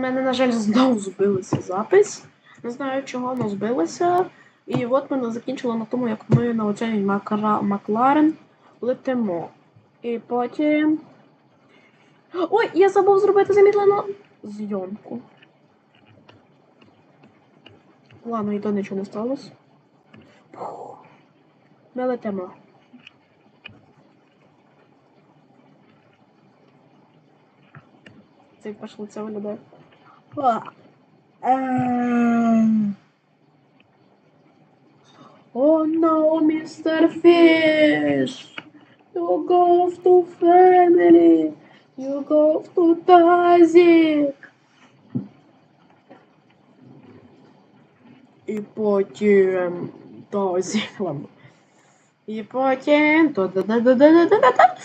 мене, на жаль, знову збилися запис. Не знаю чого, але збилися. І от мене закінчило на тому, як ми на оцей. Макларен летимо. І потім. Ой, я забув зробити замідлену зйомку. Ладно, і то нічого не сталося. Ми летимо. Це як ваше лице виглядає. А. Ем. Oh no, Mr. Fish! You go to family! You go to Tazik! І потім ладно. І потім. та-да-да-да-да-да-да-да.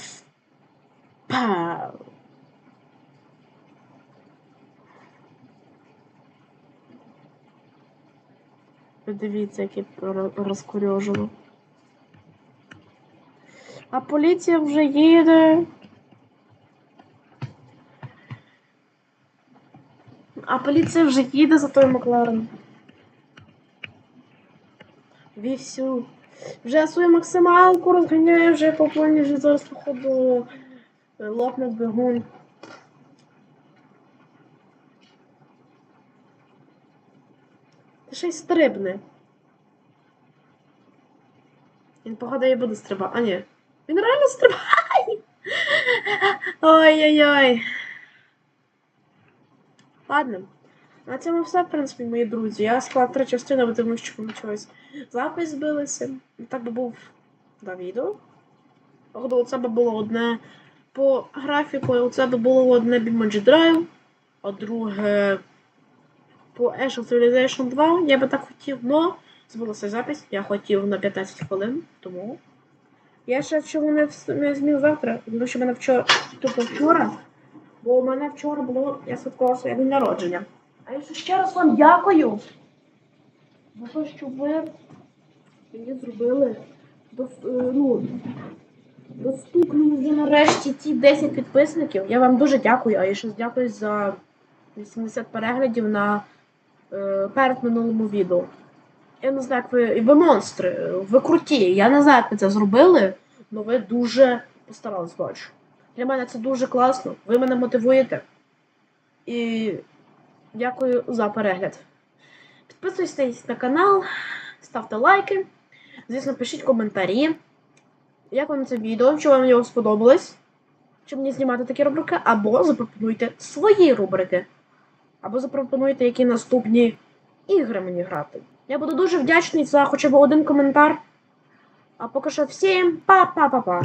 Пау! Подивіться, яке ро- розкурyoжило. А поліція вже їде. А поліція вже їде за той Макларен. Вівсю. Вже свою максималку розганяю вже по повній вже зараз походу е, лопне двигун. Та ще й стрибне. Він і буде стрибати. А ні. Він реально стрибає. Ой-ой-ой. Ладно. На цьому все, в принципі, мої друзі. Я склав три частини, бо тому що чогось запис збилися. Так би був на відео. Походу, оце би було одне по графіку, оце би було одне Bimoji Drive, а друге по Ash of Civilization 2. Я би так хотів, но збулася запись. Я хотів на 15 хвилин, тому. Я ще чого не, не завтра, тому що в мене вчора, тобто вчора, бо у мене вчора було, я святкувала своє день народження. А я ще раз вам дякую за те, що ви мені зробили до, е, ну, доступними вже нарешті ті 10 підписників. Я вам дуже дякую, а я ще дякую за 80 переглядів на перед минулому відео. Я не знаю, як ви. Ви монстри, ви круті. Я не знаю, як ви це зробили, але ви дуже постарались бачу. Для мене це дуже класно. Ви мене мотивуєте. І дякую за перегляд. Підписуйтесь на канал, ставте лайки. Звісно, пишіть коментарі. Як вам це відео, чи вам його сподобалось? Чи мені знімати такі рубрики, або запропонуйте свої рубрики. Або запропонуйте, які наступні ігри мені грати. Я буду дуже вдячний за хоча б один коментар. А поки що всім па-па-па-па.